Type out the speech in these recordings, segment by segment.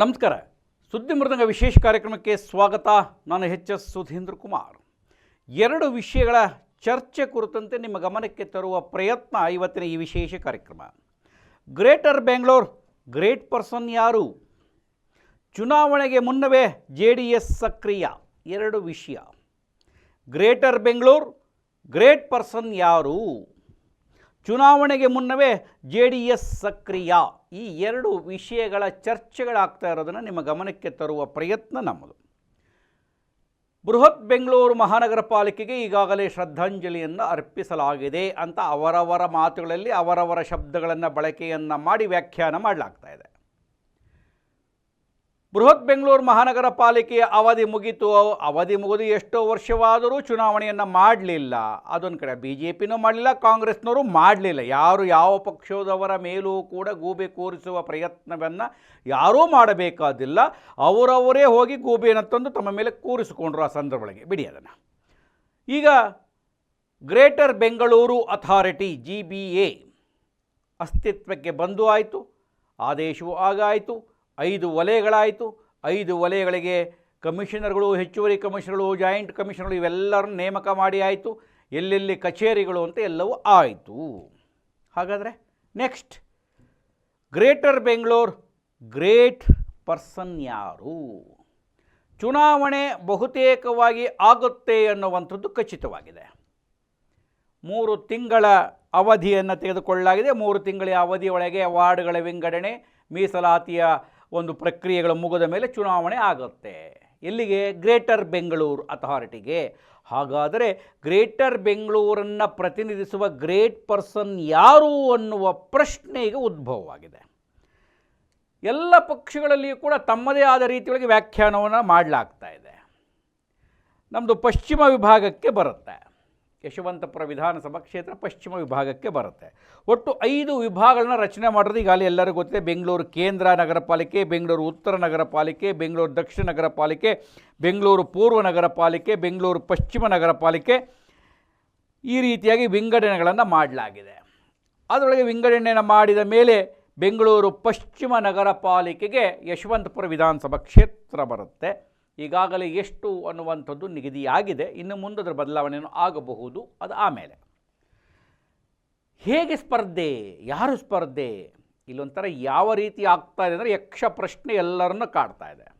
ನಮಸ್ಕಾರ. ಸುದ್ದಿ ಮೃದಂಗ ವಿಶೇಷ ಕಾರ್ಯಕ್ರಮಕ್ಕೆ ಸ್ವಾಗತ. ನಾನು ಎಚ್ ಎಸ್ ಸುಧೀಂದ್ರ ಕುಮಾರ್. ಎರಡು ವಿಷಯಗಳ ಚರ್ಚೆ ಕುರಿತಂತೆ ನಿಮ್ಮ ಗಮನಕ್ಕೆ ತರುವ ಪ್ರಯತ್ನ ಇವತ್ತಿನ ಈ ವಿಶೇಷ ಕಾರ್ಯಕ್ರಮ. ಗ್ರೇಟರ್ ಬೆಂಗಳೂರು, ಗ್ರೇಟ್ ಪರ್ಸನ್ ಯಾರು? ಚುನಾವಣೆಗೆ ಮುನ್ನವೇ ಜೆ ಡಿ ಎಸ್ ಸಕ್ರಿಯ. ಎರಡು ವಿಷಯ. ಗ್ರೇಟರ್ ಬೆಂಗಳೂರು, ಗ್ರೇಟ್ ಪರ್ಸನ್ ಯಾರು? ಚುನಾವಣೆಗೆ ಮುನ್ನವೇ ಜೆ ಡಿ ಎಸ್ ಸಕ್ರಿಯ. ಈ ಎರಡು ವಿಷಯಗಳ ಚರ್ಚೆಗಳಾಗ್ತಾ ಇರೋದನ್ನು ನಿಮ್ಮ ಗಮನಕ್ಕೆ ತರುವ ಪ್ರಯತ್ನ ನಮ್ಮದು. ಬೃಹತ್ ಬೆಂಗಳೂರು ಮಹಾನಗರ ಪಾಲಿಕೆಗೆ ಈಗಾಗಲೇ ಶ್ರದ್ಧಾಂಜಲಿಯನ್ನು ಅರ್ಪಿಸಲಾಗಿದೆ ಅಂತ ಅವರವರ ಮಾತುಗಳಲ್ಲಿ ಅವರವರ ಶಬ್ದಗಳನ್ನು ಬಳಕೆಯನ್ನು ಮಾಡಿ ವ್ಯಾಖ್ಯಾನ ಮಾಡಲಾಗ್ತಾ ಇದೆ. ಬೃಹತ್ ಬೆಂಗಳೂರು ಮಹಾನಗರ ಪಾಲಿಕೆಯ ಅವಧಿ ಮುಗಿತು. ಅವಧಿ ಮುಗಿದು ಎಷ್ಟೋ ವರ್ಷವಾದರೂ ಚುನಾವಣೆಯನ್ನು ಮಾಡಲಿಲ್ಲ. ಅದೊಂದು ಕಡೆ ಬಿ ಜೆ ಪಿನೂ ಮಾಡಲಿಲ್ಲ, ಕಾಂಗ್ರೆಸ್ನವರು ಮಾಡಲಿಲ್ಲ. ಯಾರು ಯಾವ ಪಕ್ಷದವರ ಮೇಲೂ ಕೂಡ ಗೂಬೆ ಕೂರಿಸುವ ಪ್ರಯತ್ನವನ್ನು ಯಾರೂ ಮಾಡಬೇಕಾದಿಲ್ಲ. ಅವರವರೇ ಹೋಗಿ ಗೂಬೆಯನ್ನು ತಂದು ತಮ್ಮ ಮೇಲೆ ಕೂರಿಸಿಕೊಂಡ್ರು ಆ ಸಂದರ್ಭಗಳಿಗೆ. ಬಿಡಿ ಅದನ್ನು. ಈಗ greater Bengaluru authority G B A ಅಸ್ತಿತ್ವಕ್ಕೆ ಬಂದು ಆಯಿತು. ಆದೇಶವೂ ಆಗಾಯಿತು. ಐದು ವಲಯಗಳಾಯಿತು. ಐದು ವಲಯಗಳಿಗೆ ಕಮಿಷನರ್ಗಳು, ಹೆಚ್ಚುವರಿ ಕಮಿಷನರ್ಗಳು, ಜಾಯಿಂಟ್ ಕಮಿಷನರ್ಗಳು ಇವೆಲ್ಲರನ್ನು ನೇಮಕ ಮಾಡಿ ಆಯಿತು. ಎಲ್ಲೆಲ್ಲಿ ಕಚೇರಿಗಳು ಅಂತ ಎಲ್ಲವೂ ಆಯಿತು. ಹಾಗಾದರೆ next. Greater Bengaluru great person ಯಾರು? ಚುನಾವಣೆ ಬಹುತೇಕವಾಗಿ ಆಗುತ್ತೆ ಅನ್ನುವಂಥದ್ದು ಖಚಿತವಾಗಿದೆ. ಮೂರು ತಿಂಗಳ ಅವಧಿಯನ್ನು ತೆಗೆದುಕೊಳ್ಳಲಾಗಿದೆ. ಮೂರು ತಿಂಗಳ ಅವಧಿಯೊಳಗೆ ವಾರ್ಡ್ಗಳ ವಿಂಗಡಣೆ, ಮೀಸಲಾತಿಯ ಒಂದು ಪ್ರಕ್ರಿಯೆಗಳು ಮುಗಿದ ಮೇಲೆ ಚುನಾವಣೆ ಆಗುತ್ತೆ. ಎಲ್ಲಿಗೆ? ಗ್ರೇಟರ್ ಬೆಂಗಳೂರು ಅಥಾರಿಟಿಗೆ. ಹಾಗಾದರೆ ಗ್ರೇಟರ್ ಬೆಂಗಳೂರನ್ನು ಪ್ರತಿನಿಧಿಸುವ ಗ್ರೇಟ್ ಪರ್ಸನ್ ಯಾರು ಅನ್ನುವ ಪ್ರಶ್ನೆ ಈಗ ಉದ್ಭವವಾಗಿದೆ. ಎಲ್ಲ ಪಕ್ಷಗಳಲ್ಲಿಯೂ ಕೂಡ ತಮ್ಮದೇ ಆದ ರೀತಿಯೊಳಗೆ ವ್ಯಾಖ್ಯಾನವನ್ನು ಮಾಡಲಾಗ್ತಾ ಇದೆ. ನಮ್ಮದು ಪಶ್ಚಿಮ ವಿಭಾಗಕ್ಕೆ ಬರುತ್ತೆ. ಯಶವಂತಪುರ ವಿಧಾನಸಭಾ ಕ್ಷೇತ್ರ ಪಶ್ಚಿಮ ವಿಭಾಗಕ್ಕೆ ಬರುತ್ತೆ. ಒಟ್ಟು ಐದು ವಿಭಾಗಗಳನ್ನ ರಚನೆ ಮಾಡೋದು ಈಗಾಗಲೇ ಎಲ್ಲರಿಗೂ ಗೊತ್ತಿದೆ. ಬೆಂಗಳೂರು ಕೇಂದ್ರ ನಗರ ಪಾಲಿಕೆ, ಬೆಂಗಳೂರು ಉತ್ತರ ನಗರ ಪಾಲಿಕೆ, ಬೆಂಗಳೂರು ದಕ್ಷಿಣ ನಗರ ಪಾಲಿಕೆ, ಬೆಂಗಳೂರು ಪೂರ್ವ ನಗರ ಪಾಲಿಕೆ, ಬೆಂಗಳೂರು ಪಶ್ಚಿಮ ನಗರ ಪಾಲಿಕೆ ಈ ರೀತಿಯಾಗಿ ವಿಂಗಡಣೆಗಳನ್ನು ಮಾಡಲಾಗಿದೆ. ಅದರೊಳಗೆ ವಿಂಗಡಣೆಯನ್ನು ಮಾಡಿದ ಮೇಲೆ ಬೆಂಗಳೂರು ಪಶ್ಚಿಮ ನಗರ ಪಾಲಿಕೆಗೆ ಯಶವಂತಪುರ ವಿಧಾನಸಭಾ ಕ್ಷೇತ್ರ ಬರುತ್ತೆ. ಈಗಾಗಲೇ ಎಷ್ಟು ಅನ್ನುವಂಥದ್ದು ನಿಗದಿಯಾಗಿದೆ. ಇನ್ನು ಮುಂದೆ ಅದರ ಬದಲಾವಣೆಯೂ ಆಗಬಹುದು. ಅದು ಆಮೇಲೆ. ಹೇಗೆ ಸ್ಪರ್ಧೆ? ಯಾರು ಸ್ಪರ್ಧೆ? ಇಲ್ಲೊಂಥರ ಯಾವ ರೀತಿ ಆಗ್ತಾ ಇದೆ ಅಂದರೆ ಯಕ್ಷ ಪ್ರಶ್ನೆ ಎಲ್ಲರನ್ನು ಕಾಡ್ತಾ ಇದೆ.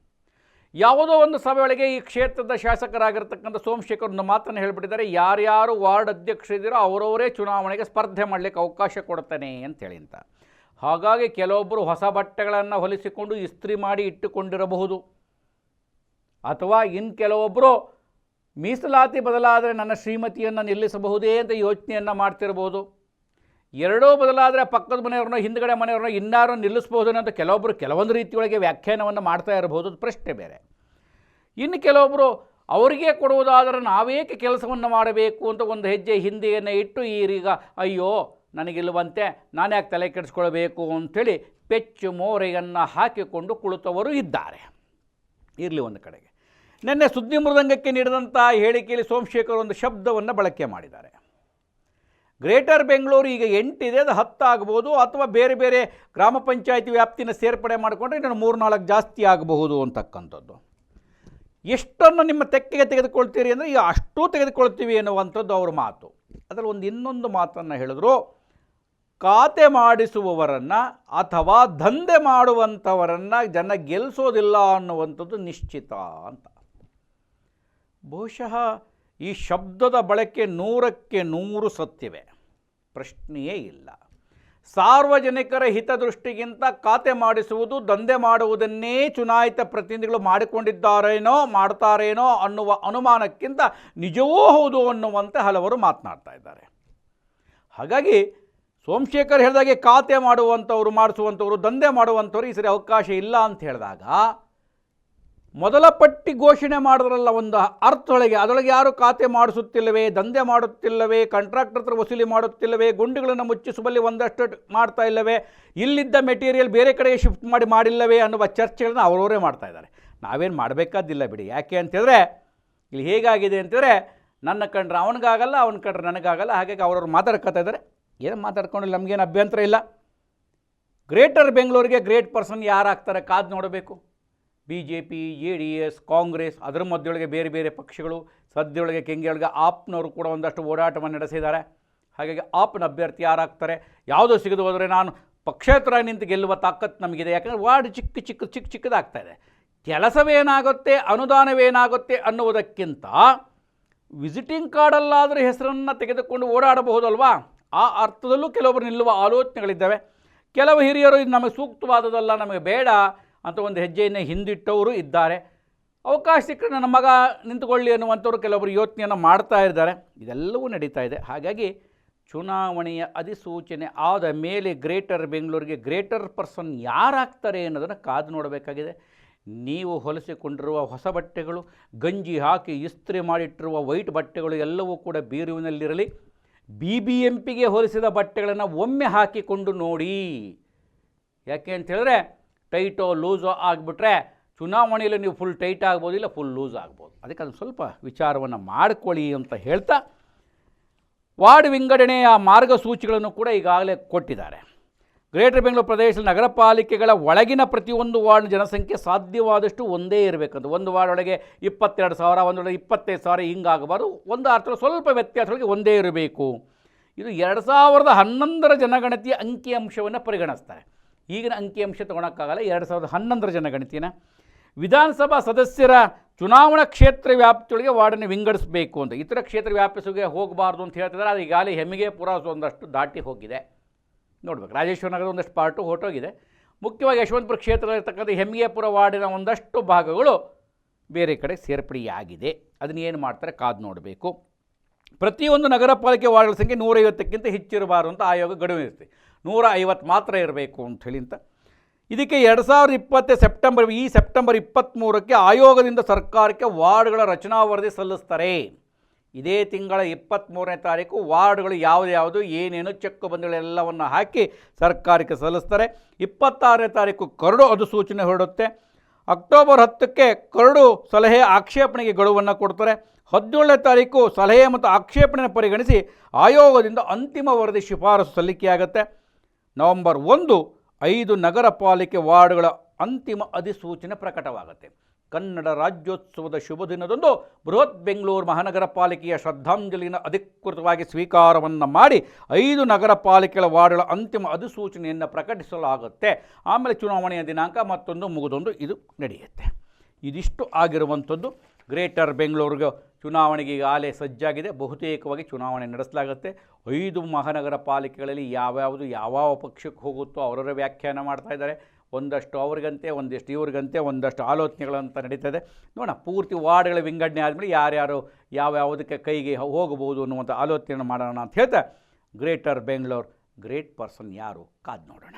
ಯಾವುದೋ ಒಂದು ಸಭೆಯೊಳಗೆ ಈ ಕ್ಷೇತ್ರದ ಶಾಸಕರಾಗಿರ್ತಕ್ಕಂಥ ಸೋಮಶೇಖರ್ ಒಂದು ಮಾತನ್ನು ಹೇಳಿಬಿಟ್ಟಿದ್ದಾರೆ. ಯಾರ್ಯಾರು ವಾರ್ಡ್ ಅಧ್ಯಕ್ಷರಿದ್ದೀರೋ ಅವರವರೇ ಚುನಾವಣೆಗೆ ಸ್ಪರ್ಧೆ ಮಾಡಲಿಕ್ಕೆ ಅವಕಾಶ ಕೊಡ್ತಾನೆ ಅಂತೇಳಿ ಅಂತ. ಹಾಗಾಗಿ ಕೆಲವೊಬ್ಬರು ಹೊಸ ಬಟ್ಟೆಗಳನ್ನು ಹೊಲಿಸಿಕೊಂಡು ಇಸ್ತ್ರಿ ಮಾಡಿ ಇಟ್ಟುಕೊಂಡಿರಬಹುದು. ಅಥವಾ ಇನ್ನು ಕೆಲವೊಬ್ಬರು ಮೀಸಲಾತಿ ಬದಲಾದರೆ ನನ್ನ ಶ್ರೀಮತಿಯನ್ನು ನಿಲ್ಲಿಸಬಹುದೇ ಅಂತ ಯೋಚನೆಯನ್ನು ಮಾಡ್ತಿರ್ಬೋದು. ಎರಡೂ ಬದಲಾದರೆ ಪಕ್ಕದ ಮನೆಯವ್ರನ್ನ, ಹಿಂದ್ಗಡೆ ಮನೆಯವ್ರನ್ನ ಇನ್ನಾರು ನಿಲ್ಲಿಸ್ಬೋದು ಅಂತ ಕೆಲವೊಬ್ಬರು ಕೆಲವೊಂದು ರೀತಿಯೊಳಗೆ ವ್ಯಾಖ್ಯಾನವನ್ನು ಮಾಡ್ತಾ ಇರಬಹುದು ಪ್ರಶ್ನೆ ಬೇರೆ. ಇನ್ನು ಕೆಲವೊಬ್ಬರು ಅವರಿಗೆ ಕೊಡುವುದಾದರೆ ನಾವೇಕೆ ಕೆಲಸವನ್ನು ಮಾಡಬೇಕು ಅಂತ ಒಂದು ಹೆಜ್ಜೆ ಹಿಂದೆಯನ್ನು ಇಟ್ಟು ಈಗ ಅಯ್ಯೋ, ನನಗಿಲ್ಲವಂತೆ ನಾನು ಯಾಕೆ ತಲೆ ಕೆಡಿಸ್ಕೊಳ್ಬೇಕು ಅಂಥೇಳಿ ಪೆಚ್ಚು ಮೋರೆಯನ್ನು ಹಾಕಿಕೊಂಡು ಕುಳಿತವರು ಇದ್ದಾರೆ. ಇರಲಿ ಒಂದು ಕಡೆಗೆ. ನಿನ್ನೆ ಸುದ್ದಿ ಮೃದಂಗಕ್ಕೆ ನೀಡಿದಂಥ ಹೇಳಿಕೆಯಲ್ಲಿ ಸೋಮಶೇಖರ್ ಒಂದು ಶಬ್ದವನ್ನು ಬಳಕೆ ಮಾಡಿದ್ದಾರೆ. ಗ್ರೇಟರ್ ಬೆಂಗಳೂರು ಈಗ ಎಂಟಿದೆ, ಅದು ಹತ್ತು ಆಗ್ಬೋದು, ಅಥವಾ ಬೇರೆ ಬೇರೆ ಗ್ರಾಮ ಪಂಚಾಯತಿ ವ್ಯಾಪ್ತಿನ ಸೇರ್ಪಡೆ ಮಾಡಿಕೊಂಡ್ರೆ ಇನ್ನೊಂದು ಮೂರು ನಾಲ್ಕು ಜಾಸ್ತಿ ಆಗಬಹುದು ಅಂತಕ್ಕಂಥದ್ದು. ಎಷ್ಟನ್ನು ನಿಮ್ಮ ತೆಕ್ಕೆಗೆ ತೆಗೆದುಕೊಳ್ತೀರಿ ಅಂದರೆ ಈಗ ಅಷ್ಟೂ ತೆಗೆದುಕೊಳ್ತೀವಿ ಎನ್ನುವಂಥದ್ದು ಅವ್ರ ಮಾತು. ಅದರಲ್ಲಿ ಒಂದು ಇನ್ನೊಂದು ಮಾತನ್ನು ಹೇಳಿದ್ರು ಖಾತೆ ಮಾಡಿಸುವವರನ್ನು ಅಥವಾ ದಂಧೆ ಮಾಡುವಂಥವರನ್ನು ಜನ ಗೆಲ್ಲಿಸೋದಿಲ್ಲ ಅನ್ನುವಂಥದ್ದು ನಿಶ್ಚಿತ ಅಂತ. ಬಹುಶಃ ಈ ಶಬ್ದದ ಬಳಕೆ ನೂರಕ್ಕೆ ನೂರು ಸತ್ತಿವೆ ಪ್ರಶ್ನೆಯೇ ಇಲ್ಲ. ಸಾರ್ವಜನಿಕರ ಹಿತದೃಷ್ಟಿಗಿಂತ ಖಾತೆ ಮಾಡಿಸುವುದು, ದಂಧೆ ಮಾಡುವುದನ್ನೇ ಚುನಾಯಿತ ಪ್ರತಿನಿಧಿಗಳು ಮಾಡಿಕೊಂಡಿದ್ದಾರೇನೋ, ಮಾಡ್ತಾರೇನೋ ಅನ್ನುವ ಅನುಮಾನಕ್ಕಿಂತ ನಿಜವೂ ಹೌದು ಅನ್ನುವಂತೆ ಹಲವರು ಮಾತನಾಡ್ತಾ ಇದ್ದಾರೆ. ಹಾಗಾಗಿ ಸೋಮಶೇಖರ್ ಹೇಳಿದಾಗೆ ಖಾತೆ ಮಾಡುವಂಥವ್ರು, ಮಾಡಿಸುವಂಥವ್ರು, ದಂಧೆ ಮಾಡುವಂಥವ್ರು ಈ ಸರಿ ಅವಕಾಶ ಇಲ್ಲ ಅಂತ ಹೇಳಿದಾಗ ಮೊದಲ ಪಟ್ಟಿ ಘೋಷಣೆ ಮಾಡಿದ್ರಲ್ಲ ಒಂದು ಅರ್ಥದೊಳಗೆ ಅದರೊಳಗೆ ಯಾರು ಖಾತೆ ಮಾಡಿಸುತ್ತಿಲ್ಲವೇ, ದಂಧೆ ಮಾಡುತ್ತಿಲ್ಲವೇ ಕಾಂಟ್ರಾಕ್ಟರ್ ಹತ್ರ ವಸೂಲಿ ಮಾಡುತ್ತಿಲ್ಲವೇ, ಗುಂಡುಗಳನ್ನು ಮುಚ್ಚಿಸುವಲ್ಲಿ ಒಂದಷ್ಟು ಮಾಡ್ತಾ ಇಲ್ಲವೇ, ಇಲ್ಲಿದ್ದ ಮೆಟೀರಿಯಲ್ ಬೇರೆ ಕಡೆಗೆ ಶಿಫ್ಟ್ ಮಾಡಿ ಮಾಡಿಲ್ಲವೇ ಅನ್ನುವ ಚರ್ಚೆಗಳನ್ನ ಅವರವರೇ ಮಾಡ್ತಾ ಇದ್ದಾರೆ. ನಾವೇನು ಮಾಡಬೇಕಾದಿಲ್ಲ ಬಿಡಿ. ಯಾಕೆ ಅಂತಿದ್ರೆ, ಇಲ್ಲಿ ಹೇಗಾಗಿದೆ ಅಂತಿದ್ರೆ, ನನ್ನ ಕಂಡ್ರೆ ಅವನಿಗಾಗಲ್ಲ, ಅವನ ಕಂಡ್ರೆ ನನಗಾಗಲ್ಲ, ಹಾಗಾಗಿ ಅವ್ರವ್ರು ಮಾತಾಡ್ಕೊತಾ ಇದ್ದಾರೆ. ಏನು ಮಾತಾಡ್ಕೊಂಡು ನಮಗೇನು ಅಭ್ಯಂತರ ಇಲ್ಲ. ಗ್ರೇಟರ್ ಬೆಂಗಳೂರಿಗೆ ಗ್ರೇಟ್ ಪರ್ಸನ್ ಯಾರಾಗ್ತಾರೆ ಕಾದು ನೋಡಬೇಕು. B J P A D S, Congress, ಅದರ ಮಧ್ಯೊಳಗೆ ಬೇರೆ ಬೇರೆ ಪಕ್ಷಗಳು, ಸದ್ಯೊಳಗೆ ಕೆಂಗೆಯೊಳಗೆ ಆಪ್ನವರು ಕೂಡ ಒಂದಷ್ಟು ಓಡಾಟವನ್ನು ನಡೆಸಿದ್ದಾರೆ. ಹಾಗಾಗಿ ಆಪ್ನ ಅಭ್ಯರ್ಥಿ ಯಾರಾಗ್ತಾರೆ, ಯಾವುದೋ ಸಿಗದು ಹೋದರೆ ನಾನು ಪಕ್ಷೇತರ ನಿಂತು ಗೆಲ್ಲುವ ತಾಕತ್ತು ನಮಗಿದೆ. ಯಾಕಂದರೆ ವಾರ್ಡ್ ಚಿಕ್ಕ ಚಿಕ್ಕ ಚಿಕ್ಕ ಚಿಕ್ಕದಾಗ್ತಾ ಇದೆ. ಕೆಲಸವೇನಾಗುತ್ತೆ, ಅನುದಾನವೇನಾಗುತ್ತೆ ಅನ್ನುವುದಕ್ಕಿಂತ, ವಿಸಿಟಿಂಗ್ ಕಾರ್ಡಲ್ಲಾದರೂ ಹೆಸರನ್ನು ತೆಗೆದುಕೊಂಡು ಓಡಾಡಬಹುದಲ್ವಾ? ಆ ಅರ್ಥದಲ್ಲೂ ಕೆಲವೊಬ್ಬರು ನಿಲ್ಲುವ ಆಲೋಚನೆಗಳಿದ್ದಾವೆ. ಕೆಲವು ಹಿರಿಯರು, ಇದು ನಮಗೆ ಸೂಕ್ತವಾದದಲ್ಲ ನಮಗೆ ಬೇಡ ಅಂತ ಒಂದು ಹೆಜ್ಜೆಯನ್ನು ಹಿಂದಿಟ್ಟವರು ಇದ್ದಾರೆ. ಅವಕಾಶ ಸಿಕ್ಕರೆ ನನ್ನ ಮಗ ನಿಂತುಕೊಳ್ಳಿ ಅನ್ನುವಂಥವ್ರು ಕೆಲವೊಬ್ಬರು ಯೋಚನೆಯನ್ನು ಮಾಡ್ತಾ ಇದ್ದಾರೆ. ಇದೆಲ್ಲವೂ ನಡೀತಾ ಇದೆ. ಹಾಗಾಗಿ ಚುನಾವಣೆಯ ಅಧಿಸೂಚನೆ ಆದ ಮೇಲೆ ಗ್ರೇಟರ್ ಬೆಂಗಳೂರಿಗೆ ಗ್ರೇಟರ್ ಪರ್ಸನ್ ಯಾರಾಗ್ತಾರೆ ಅನ್ನೋದನ್ನು ಕಾದು ನೋಡಬೇಕಾಗಿದೆ. ನೀವು ಹೊಲಿಸಿಕೊಂಡಿರುವ ಹೊಸ ಬಟ್ಟೆಗಳು, ಗಂಜಿ ಹಾಕಿ ಇಸ್ತ್ರಿ ಮಾಡಿಟ್ಟಿರುವ ವೈಟ್ ಬಟ್ಟೆಗಳು ಎಲ್ಲವೂ ಕೂಡ ಬೀರುವಿನಲ್ಲಿರಲಿ. ಬಿ ಬಿ ಎಂ ಹೋಲಿಸಿದ ಬಟ್ಟೆಗಳನ್ನು ಒಮ್ಮೆ ಹಾಕಿಕೊಂಡು ನೋಡಿ. ಯಾಕೆ ಅಂತ ಹೇಳಿದ್ರೆ, ಟೈಟೋ ಲೂಸೋ ಆಗಿಬಿಟ್ರೆ ಚುನಾವಣೆಯಲ್ಲಿ ನೀವು ಫುಲ್ ಟೈಟ್ ಆಗ್ಬೋದು, ಇಲ್ಲ ಫುಲ್ ಲೂಸ್ ಆಗ್ಬೋದು. ಅದಕ್ಕೆ ಅದನ್ನು ಸ್ವಲ್ಪ ವಿಚಾರವನ್ನು ಮಾಡಿಕೊಳ್ಳಿ ಅಂತ ಹೇಳ್ತಾ, ವಾರ್ಡ್ ವಿಂಗಡಣೆಯ ಮಾರ್ಗಸೂಚಿಗಳನ್ನು ಕೂಡ ಈಗಾಗಲೇ ಕೊಟ್ಟಿದ್ದಾರೆ. ಗ್ರೇಟರ್ ಬೆಂಗಳೂರು ಪ್ರದೇಶದ ನಗರ ಪಾಲಿಕೆಗಳ ಒಳಗಿನ ಪ್ರತಿಯೊಂದು ವಾರ್ಡ್ ಜನಸಂಖ್ಯೆ ಸಾಧ್ಯವಾದಷ್ಟು ಒಂದೇ ಇರಬೇಕಂತ. ಒಂದು ವಾರ್ಡ್ ಒಳಗೆ ಇಪ್ಪತ್ತೆರಡು ಸಾವಿರ ಒಂದೊಳಗೆ ಇಪ್ಪತ್ತೈದು ಸಾವಿರ ಹಿಂಗಾಗಬಾರ್ದು. ಒಂದು ಅರ್ಥ ಸ್ವಲ್ಪ ವ್ಯತ್ಯಾಸಗಳಿಗೆ ಒಂದೇ ಇರಬೇಕು. ಇದು ಎರಡು ಸಾವಿರದ ಹನ್ನೊಂದರ ಜನಗಣತಿಯ ಅಂಕಿಅಂಶವನ್ನು ಪರಿಗಣಿಸ್ತಾರೆ. ಈಗಿನ ಅಂಕಿಅಂಶ ತೊಗೊಳಕ್ಕಾಗಲ್ಲ, ಎರಡು ಸಾವಿರದ ಹನ್ನೊಂದರ ಜನಗಣತಿನ ವಿಧಾನಸಭಾ ಸದಸ್ಯರ ಚುನಾವಣಾ ಕ್ಷೇತ್ರ ವ್ಯಾಪ್ತಿಯೊಳಗೆ ವಾರ್ಡನ್ನು ವಿಂಗಡಿಸಬೇಕು ಅಂತ. ಇತರ ಕ್ಷೇತ್ರ ವ್ಯಾಪಿಸಿಗೆ ಹೋಗಬಾರ್ದು ಅಂತ ಹೇಳ್ತಿದ್ದಾರೆ. ಅದು ಈಗಾಗಲೇ ಹೆಮ್ಮಿಗೆ ಪುರ ಒಂದಷ್ಟು ದಾಟಿ ಹೋಗಿದೆ. ನೋಡ್ಬೇಕು. ರಾಜೇಶ್ವರ ನಗರದ ಒಂದಷ್ಟು ಪಾರ್ಟು ಹೊರಟೋಗಿದೆ. ಮುಖ್ಯವಾಗಿ ಯಶವಂತಪುರ ಕ್ಷೇತ್ರದಲ್ಲಿರ್ತಕ್ಕಂಥ ಹೆಮ್ಮಿಗೆಪುರ ವಾರ್ಡಿನ ಒಂದಷ್ಟು ಭಾಗಗಳು ಬೇರೆ ಕಡೆ ಸೇರ್ಪಡೆಯಾಗಿದೆ. ಅದನ್ನ ಏನು ಮಾಡ್ತಾರೆ? ಕಾದು ನೋಡಬೇಕು. ಪ್ರತಿಯೊಂದು ನಗರ ಪಾಲಿಕೆ ವಾರ್ಡ್ಗಳ ಸಂಖ್ಯೆ ನೂರೈವತ್ತಕ್ಕಿಂತ ಹೆಚ್ಚಿರಬಾರ್ದು ಅಂತ ಆಯೋಗ ಗಡುವು ಇರುತ್ತೆ ನೂರ ಐವತ್ತು ಮಾತ್ರ ಇರಬೇಕು ಅಂತ ಹೇಳಿ ಅಂತ. ಇದಕ್ಕೆ ಎರಡು ಸಾವಿರದ ಇಪ್ಪತ್ತು ಸೆಪ್ಟೆಂಬರ್, ಈ ಸೆಪ್ಟೆಂಬರ್ ಇಪ್ಪತ್ತ್ಮೂರಕ್ಕೆ ಆಯೋಗದಿಂದ ಸರ್ಕಾರಕ್ಕೆ ವಾರ್ಡ್ಗಳ ರಚನಾ ವರದಿ ಸಲ್ಲಿಸ್ತಾರೆ. ಇದೇ ತಿಂಗಳ ಇಪ್ಪತ್ತ್ಮೂರನೇ ತಾರೀಕು ವಾರ್ಡ್ಗಳು ಯಾವುದು ಯಾವುದು ಏನೇನು ಚೆಕ್ ಬಂದಿಗಳೆಲ್ಲವನ್ನು ಹಾಕಿ ಸರ್ಕಾರಕ್ಕೆ ಸಲ್ಲಿಸ್ತಾರೆ. ಇಪ್ಪತ್ತಾರನೇ ತಾರೀಕು ಕರಡು ಅಧಿಸೂಚನೆ ಹೊರಡುತ್ತೆ. ಅಕ್ಟೋಬರ್ ಹತ್ತಕ್ಕೆ ಕರಡು ಸಲಹೆ ಆಕ್ಷೇಪಣೆಗೆ ಗಡುವನ್ನು ಕೊಡ್ತಾರೆ. ಹದಿನೇಳನೇ ತಾರೀಕು ಸಲಹೆ ಮತ್ತು ಆಕ್ಷೇಪಣೆಯನ್ನು ಪರಿಗಣಿಸಿ ಆಯೋಗದಿಂದ ಅಂತಿಮ ವರದಿ ಶಿಫಾರಸು ಸಲ್ಲಿಕೆಯಾಗುತ್ತೆ. ನವೆಂಬರ್ ಒಂದು ಐದು ನಗರ ಪಾಲಿಕೆ ವಾರ್ಡ್ಗಳ ಅಂತಿಮ ಅಧಿಸೂಚನೆ ಪ್ರಕಟವಾಗುತ್ತೆ. ಕನ್ನಡ ರಾಜ್ಯೋತ್ಸವದ ಶುಭ ದಿನದಂದು ಬೃಹತ್ ಬೆಂಗಳೂರು ಮಹಾನಗರ ಪಾಲಿಕೆಯ ಶ್ರದ್ಧಾಂಜಲಿನ ಅಧಿಕೃತವಾಗಿ ಸ್ವೀಕಾರವನ್ನು ಮಾಡಿ ಐದು ನಗರ ಪಾಲಿಕೆಗಳ ವಾರ್ಡ್ಗಳ ಅಂತಿಮ ಅಧಿಸೂಚನೆಯನ್ನು ಪ್ರಕಟಿಸಲಾಗುತ್ತೆ. ಆಮೇಲೆ ಚುನಾವಣೆಯ ದಿನಾಂಕ ಮತ್ತೊಂದು, ಮುಗಿದೊಂದು, ಇದು ನಡೆಯುತ್ತೆ. ಇದಿಷ್ಟು ಆಗಿರುವಂಥದ್ದು. ಗ್ರೇಟರ್ ಬೆಂಗಳೂರಿಗೆ ಚುನಾವಣೆಗೆ ಆಲೆ ಸಜ್ಜಾಗಿದೆ. ಬಹುತೇಕವಾಗಿ ಚುನಾವಣೆ ನಡೆಸಲಾಗುತ್ತೆ. ಐದು ಮಹಾನಗರ ಪಾಲಿಕೆಗಳಲ್ಲಿ ಯಾವ್ಯಾವುದು ಯಾವ ಪಕ್ಷಕ್ಕೆ ಹೋಗುತ್ತೋ ಅವರವರ ವ್ಯಾಖ್ಯಾನ ಮಾಡ್ತಾ ಇದ್ದಾರೆ. ಒಂದಷ್ಟು ಅವ್ರಿಗಂತೆ, ಒಂದಿಷ್ಟು ಇವ್ರಿಗಂತೆ, ಒಂದಷ್ಟು ಆಲೋಚನೆಗಳಂತ ನಡೀತದೆ. ನೋಡೋಣ, ಪೂರ್ತಿ ವಾರ್ಡ್ಗಳ ವಿಂಗಡಣೆ ಆದಮೇಲೆ ಯಾರ್ಯಾರು ಯಾವ್ಯಾವುದಕ್ಕೆ ಕೈಗೆ ಹೋಗಬಹುದು ಅನ್ನುವಂಥ ಆಲೋಚನೆ ಮಾಡೋಣ ಅಂತ ಹೇಳ್ತಾ, ಗ್ರೇಟರ್ ಬೆಂಗಳೂರು, ಗ್ರೇಟ್ ಪರ್ಸನ್ ಯಾರು ಕಾದು ನೋಡೋಣ.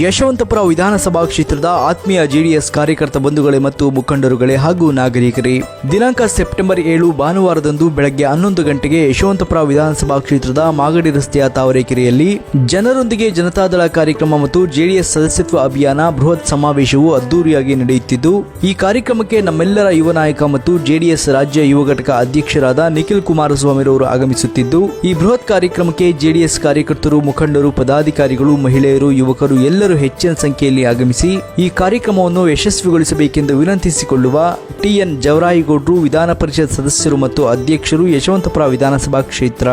ಯಶವಂತಪುರ ವಿಧಾನಸಭಾ ಕ್ಷೇತ್ರದ ಆತ್ಮೀಯ ಜೆಡಿಎಸ್ ಕಾರ್ಯಕರ್ತ ಬಂಧುಗಳೇ ಮತ್ತು ಮುಖಂಡರುಗಳೇ ಹಾಗೂ ನಾಗರಿಕರೇ. ದಿನಾಂಕ ಸೆಪ್ಟೆಂಬರ್ ಏಳು ಭಾನುವಾರದಂದು ಬೆಳಗ್ಗೆ ಹನ್ನೊಂದು ಗಂಟೆಗೆ ಯಶವಂತಪುರ ವಿಧಾನಸಭಾ ಕ್ಷೇತ್ರದ ಮಾಗಡಿ ರಸ್ತೆಯ ತಾವರೆಕೆರೆಯಲ್ಲಿ ಜನರೊಂದಿಗೆ ಜನತಾದಳ ಕಾರ್ಯಕ್ರಮ ಮತ್ತು ಜೆಡಿಎಸ್ ಸದಸ್ಯತ್ವ ಅಭಿಯಾನ ಬೃಹತ್ ಸಮಾವೇಶವು ಅದ್ದೂರಿಯಾಗಿ ನಡೆಯುತ್ತಿದ್ದು, ಈ ಕಾರ್ಯಕ್ರಮಕ್ಕೆ ನಮ್ಮೆಲ್ಲರ ಯುವ ನಾಯಕ ಮತ್ತು ಜೆಡಿಎಸ್ ರಾಜ್ಯ ಯುವ ಘಟಕ ಅಧ್ಯಕ್ಷರಾದ ನಿಖಿಲ್ ಕುಮಾರಸ್ವಾಮಿ ರವರು ಆಗಮಿಸುತ್ತಿದ್ದು, ಈ ಬೃಹತ್ ಕಾರ್ಯಕ್ರಮಕ್ಕೆ ಜೆಡಿಎಸ್ ಕಾರ್ಯಕರ್ತರು, ಮುಖಂಡರು, ಪದಾಧಿಕಾರಿಗಳು, ಮಹಿಳೆಯರು, ಯುವಕರು ಎಲ್ಲರೂ ಹೆಚ್ಚಿನ ಸಂಖ್ಯೆಯಲ್ಲಿ ಆಗಮಿಸಿ ಈ ಕಾರ್ಯಕ್ರಮವನ್ನು ಯಶಸ್ವಿಗೊಳಿಸಬೇಕೆಂದು ವಿನಂತಿಸಿಕೊಳ್ಳುವ ಟಿಎನ್ ಜವರಾಯಿಗೌಡರು ವಿಧಾನ ಪರಿಷತ್ ಸದಸ್ಯರು ಮತ್ತು ಅಧ್ಯಕ್ಷರು ಯಶವಂತಪುರ ವಿಧಾನಸಭಾ ಕ್ಷೇತ್ರ.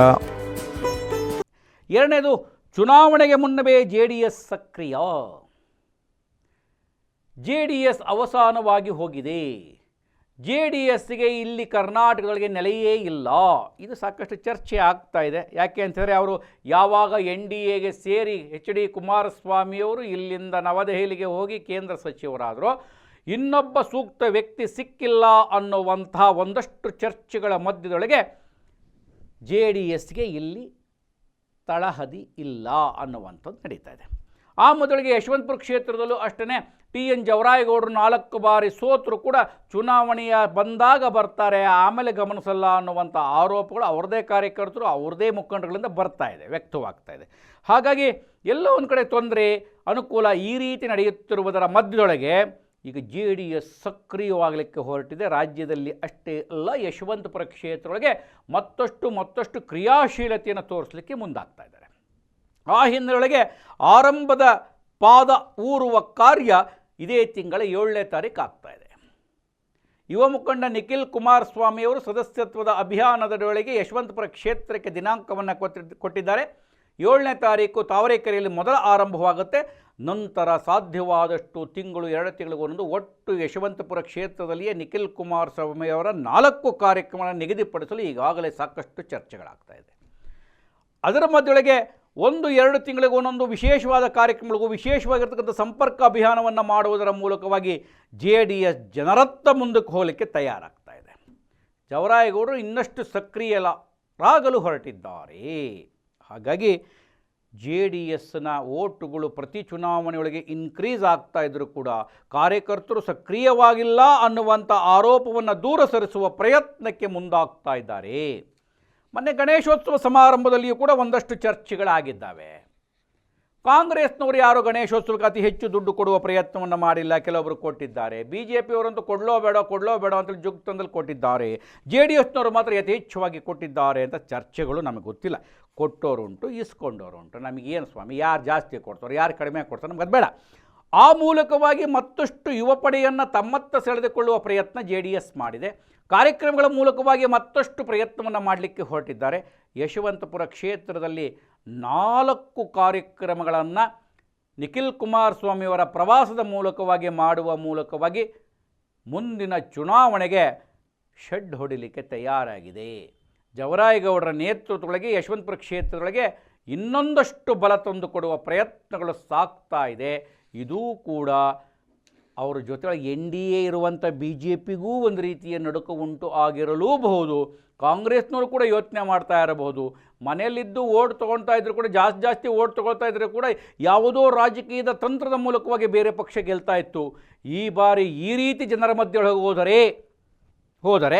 ಎರಡನೇದು, ಚುನಾವಣೆಗೆ ಮುನ್ನವೇ ಜೆ ಡಿ ಎಸ್ ಸಕ್ರಿಯ. ಜೆ ಡಿ ಅವಸಾನವಾಗಿ ಹೋಗಿದೆ. ಜೆ ಡಿ ಎಸ್ಗೆ ಇಲ್ಲಿ ಕರ್ನಾಟಕದೊಳಗೆ ನೆಲೆಯೇ ಇಲ್ಲ. ಇದು ಸಾಕಷ್ಟು ಚರ್ಚೆ ಆಗ್ತಾ ಇದೆ. ಯಾಕೆ ಅಂತಂದರೆ ಅವರು ಯಾವಾಗ ಎನ್ ಡಿ ಎಗೆ ಸೇರಿ ಎಚ್ ಡಿ ಕುಮಾರಸ್ವಾಮಿಯವರು ಇಲ್ಲಿಂದ ನವದೆಹಲಿಗೆ ಹೋಗಿ ಕೇಂದ್ರ ಸಚಿವರಾದರು, ಇನ್ನೊಬ್ಬ ಸೂಕ್ತ ವ್ಯಕ್ತಿ ಸಿಕ್ಕಿಲ್ಲ ಅನ್ನುವಂಥ ಒಂದಷ್ಟು ಚರ್ಚೆಗಳ ಮಧ್ಯದೊಳಗೆ ಜೆ ಡಿ ಎಸ್ಗೆ ಇಲ್ಲಿ ತಳಹದಿ ಇಲ್ಲ ಅನ್ನುವಂಥದ್ದು ನಡೀತಾ ಇದೆ. ಆ ಮೊದಲಿಗೆ ಯಶವಂತಪುರ ಕ್ಷೇತ್ರದಲ್ಲೂ ಅಷ್ಟೇ ಟಿ ಎನ್ ಜವರಾಯಗೌಡರು ನಾಲ್ಕು ಬಾರಿ ಸೋತರು ಕೂಡ ಚುನಾವಣೆಯ ಬಂದಾಗ ಬರ್ತಾರೆ. ಆಮೇಲೆ ಗಮನಿಸಲ್ಲ ಅನ್ನುವಂಥ ಆರೋಪಗಳು ಅವ್ರದೇ ಕಾರ್ಯಕರ್ತರು, ಅವ್ರದೇ ಮುಖಂಡಗಳಿಂದ ಬರ್ತಾ ಇದೆ, ವ್ಯಕ್ತವಾಗ್ತಾ ಇದೆ. ಹಾಗಾಗಿ ಎಲ್ಲೋ ಒಂದು ಕಡೆ ತೊಂದರೆ, ಅನುಕೂಲ ಈ ರೀತಿ ನಡೆಯುತ್ತಿರುವುದರ ಮಧ್ಯದೊಳಗೆ ಈಗ ಜೆ ಡಿ ಎಸ್ ಸಕ್ರಿಯವಾಗಲಿಕ್ಕೆ ಹೊರಟಿದೆ. ರಾಜ್ಯದಲ್ಲಿ ಅಷ್ಟೇ ಅಲ್ಲ, ಯಶವಂತಪುರ ಕ್ಷೇತ್ರದೊಳಗೆ ಮತ್ತಷ್ಟು ಮತ್ತಷ್ಟು ಕ್ರಿಯಾಶೀಲತೆಯನ್ನು ತೋರಿಸಲಿಕ್ಕೆ ಮುಂದಾಗ್ತಾ ಇದ್ದಾರೆ. ಆ ಹಿನ್ನೆಲೆಯೊಳಗೆ ಆರಂಭದ ಪಾದ ಊರುವ ಕಾರ್ಯ ಇದೇ ತಿಂಗಳ ಏಳನೇ ತಾರೀಕು ಆಗ್ತಾ ಇದೆ. ಯುವ ಮುಖಂಡ ನಿಖಿಲ್ ಕುಮಾರಸ್ವಾಮಿಯವರು ಸದಸ್ಯತ್ವದ ಅಭಿಯಾನದ ವೇಳೆಗೆ ಯಶವಂತಪುರ ಕ್ಷೇತ್ರಕ್ಕೆ ದಿನಾಂಕವನ್ನು ಕೊಟ್ಟಿ, ಕೊಟ್ಟಿದ್ದಾರೆ. ಏಳನೇ ತಾರೀಕು ತಾವರೆಕೆರೆಯಲ್ಲಿ ಮೊದಲ ಆರಂಭವಾಗುತ್ತೆ. ನಂತರ ಸಾಧ್ಯವಾದಷ್ಟು ತಿಂಗಳು, ಎರಡು ತಿಂಗಳಿಗೊಂದು ಒಟ್ಟು ಯಶವಂತಪುರ ಕ್ಷೇತ್ರದಲ್ಲಿಯೇ ನಿಖಿಲ್ ಕುಮಾರಸ್ವಾಮಿಯವರ ನಾಲ್ಕು ಕಾರ್ಯಕ್ರಮಗಳನ್ನು ನಿಗದಿಪಡಿಸಲು ಈಗಾಗಲೇ ಸಾಕಷ್ಟು ಚರ್ಚೆಗಳಾಗ್ತಾ ಇದೆ. ಅದರ ಮಧ್ಯೊಳಗೆ ಒಂದು, ಎರಡು ತಿಂಗಳಿಗೆ ಒಂದೊಂದು ವಿಶೇಷವಾದ ಕಾರ್ಯಕ್ರಮಗಳಿಗೂ ವಿಶೇಷವಾಗಿರ್ತಕ್ಕಂಥ ಸಂಪರ್ಕ ಅಭಿಯಾನವನ್ನು ಮಾಡುವುದರ ಮೂಲಕವಾಗಿ ಜೆ ಡಿ ಎಸ್ ಜನರತ್ತ ಮುಂದಕ್ಕೆ ಹೋಗಲಿಕ್ಕೆ ತಯಾರಾಗ್ತಾ ಇದೆ. ಜವರಾಯಗೌಡರು ಇನ್ನಷ್ಟು ಸಕ್ರಿಯರಾಗಲು ಹೊರಟಿದ್ದಾರೆ. ಹಾಗಾಗಿ ಜೆ ಡಿ ಎಸ್ನ ಓಟುಗಳು ಪ್ರತಿ ಚುನಾವಣೆಯೊಳಗೆ ಇನ್ಕ್ರೀಸ್ ಆಗ್ತಾ ಇದ್ದರೂ ಕೂಡ ಕಾರ್ಯಕರ್ತರು ಸಕ್ರಿಯವಾಗಿಲ್ಲ ಅನ್ನುವಂಥ ಆರೋಪವನ್ನು ದೂರ ಸರಿಸುವ ಪ್ರಯತ್ನಕ್ಕೆ ಮುಂದಾಗ್ತಾ ಇದ್ದಾರೆ. ಮೊನ್ನೆ ಗಣೇಶೋತ್ಸವ ಸಮಾರಂಭದಲ್ಲಿಯೂ ಕೂಡ ಒಂದಷ್ಟು ಚರ್ಚೆಗಳಾಗಿದ್ದಾವೆ. ಕಾಂಗ್ರೆಸ್ನವರು ಯಾರು ಗಣೇಶೋತ್ಸವಕ್ಕೆ ಅತಿ ಹೆಚ್ಚು ದುಡ್ಡು ಕೊಡುವ ಪ್ರಯತ್ನವನ್ನು ಮಾಡಿಲ್ಲ ಕೆಲವೊಬ್ಬರು ಕೊಟ್ಟಿದ್ದಾರೆ. ಬಿ ಜೆ ಪಿಯವರಂತೂ ಕೊಡಲೋ ಬೇಡ ಕೊಡಲೋ ಬೇಡ ಅಂತೇಳಿ ಜುಗ್ತಂದಲ್ಲಿ ಕೊಟ್ಟಿದ್ದಾರೆ ಜೆ ಡಿ ಎಸ್ನವರು ಮಾತ್ರ ಯಥೇಚ್ಛವಾಗಿ ಕೊಟ್ಟಿದ್ದಾರೆ ಅಂತ ಚರ್ಚೆಗಳು ನಮಗೆ ಗೊತ್ತಿಲ್ಲ. ಕೊಟ್ಟೋರುಂಟು, ಇಸ್ಕೊಂಡೋರುಂಟು. ನಮಗೇನು ಸ್ವಾಮಿ, ಯಾರು ಜಾಸ್ತಿ ಕೊಡ್ತಾರೆ, ಯಾರು ಕಡಿಮೆ ಕೊಡ್ತಾರೆ ನಮ್ಗೆ ಅದು ಬೇಡ. ಆ ಮೂಲಕವಾಗಿ ಮತ್ತಷ್ಟು ಯುವ ಪಡೆಯನ್ನು ತಮ್ಮತ್ತ ಸೆಳೆದುಕೊಳ್ಳುವ ಪ್ರಯತ್ನ ಜೆ ಡಿ ಎಸ್ ಮಾಡಿದೆ. ಕಾರ್ಯಕ್ರಮಗಳ ಮೂಲಕವಾಗಿ ಮತ್ತಷ್ಟು ಪ್ರಯತ್ನವನ್ನು ಮಾಡಲಿಕ್ಕೆ ಹೊರಟಿದ್ದಾರೆ. ಯಶವಂತಪುರ ಕ್ಷೇತ್ರದಲ್ಲಿ ನಾಲ್ಕು ಕಾರ್ಯಕ್ರಮಗಳನ್ನು ನಿಖಿಲ್ ಕುಮಾರಸ್ವಾಮಿಯವರ ಪ್ರವಾಸದ ಮೂಲಕವಾಗಿ ಮಾಡುವ ಮೂಲಕವಾಗಿ ಮುಂದಿನ ಚುನಾವಣೆಗೆ ಶೆಡ್ ಹೊಡಿಲಿಕ್ಕೆ ತಯಾರಾಗಿದೆ. ಜವರಾಯಗೌಡರ ನೇತೃತ್ವದೊಳಗೆ, ಯಶವಂತಪುರ ಕ್ಷೇತ್ರದೊಳಗೆ ಇನ್ನೊಂದಷ್ಟು ಬಲ ತಂದುಕೊಡುವ ಪ್ರಯತ್ನಗಳು ಸಾಗ್ತಾ ಇದೆ. ಇದೂ ಕೂಡ ಅವರ ಜೊತೆಗೆ ಎನ್ ಡಿ ಎ ಇರುವಂಥ ಬಿ ಜೆ ಪಿಗೂ ಒಂದು ರೀತಿಯ ನಡುಕ ಉಂಟು ಆಗಿರಲೂಬಹುದು. ಕಾಂಗ್ರೆಸ್ನವರು ಕೂಡ ಯೋಚನೆ ಮಾಡ್ತಾ ಇರಬಹುದು. ಮನೆಯಲ್ಲಿದ್ದು ಓಟ್ ತೊಗೊಳ್ತಾ ಇದ್ರು ಕೂಡ, ಜಾಸ್ತಿ ಜಾಸ್ತಿ ಓಟ್ ತೊಗೊಳ್ತಾ ಇದ್ದರೆ ಕೂಡ ಯಾವುದೋ ರಾಜಕೀಯದ ತಂತ್ರದ ಮೂಲಕವಾಗಿ ಬೇರೆ ಪಕ್ಷ ಗೆಲ್ತಾ ಇತ್ತು. ಈ ಬಾರಿ ಈ ರೀತಿ ಜನರ ಮಧ್ಯೊಳಗೆ ಹೋದರೆ ಹೋದರೆ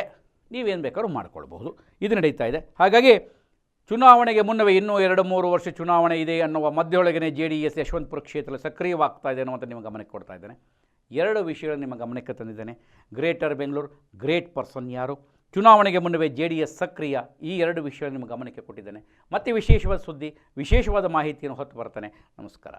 ನೀವೇನು ಬೇಕಾದ್ರೂ ಮಾಡ್ಕೊಳ್ಬಹುದು. ಇದು ನಡೀತಾ ಇದೆ. ಹಾಗಾಗಿ ಚುನಾವಣೆಗೆ ಮುನ್ನವೇ ಇನ್ನೂ ಎರಡು ಮೂರು ವರ್ಷ ಚುನಾವಣೆ ಇದೆ ಅನ್ನುವ ಮಧ್ಯೊಳಗನೆ ಜೆ ಡಿ ಎಸ್ ಯಶವಂತಪುರ ಕ್ಷೇತ್ರ ಸಕ್ರಿಯವಾಗ್ತಾ ಇದೆ ಅನ್ನುವಂಥ ನಿಮ್ಮ ಗಮನಕ್ಕೆ ಕೊಡ್ತಾ ಇದ್ದೇನೆ. ಎರಡು ವಿಷಯಗಳನ್ನು ನಿಮ್ಮ ಗಮನಕ್ಕೆ ತಂದಿದ್ದೇನೆ. ಗ್ರೇಟರ್ ಬೆಂಗಳೂರು, ಗ್ರೇಟ್ ಪರ್ಸನ್ ಯಾರು? ಚುನಾವಣೆಗೆ ಮುನ್ನವೇ ಜೆ ಡಿ ಎಸ್ ಸಕ್ರಿಯ ಈ ಎರಡು ವಿಷಯಗಳನ್ನು ನಿಮ್ಮ ಗಮನಕ್ಕೆ ಕೊಟ್ಟಿದ್ದೇನೆ. ಮತ್ತೆ ವಿಶೇಷವಾದ ಸುದ್ದಿ, ವಿಶೇಷವಾದ ಮಾಹಿತಿಯನ್ನು ಹೊತ್ತು ಬರ್ತಾನೆ ನಮಸ್ಕಾರ.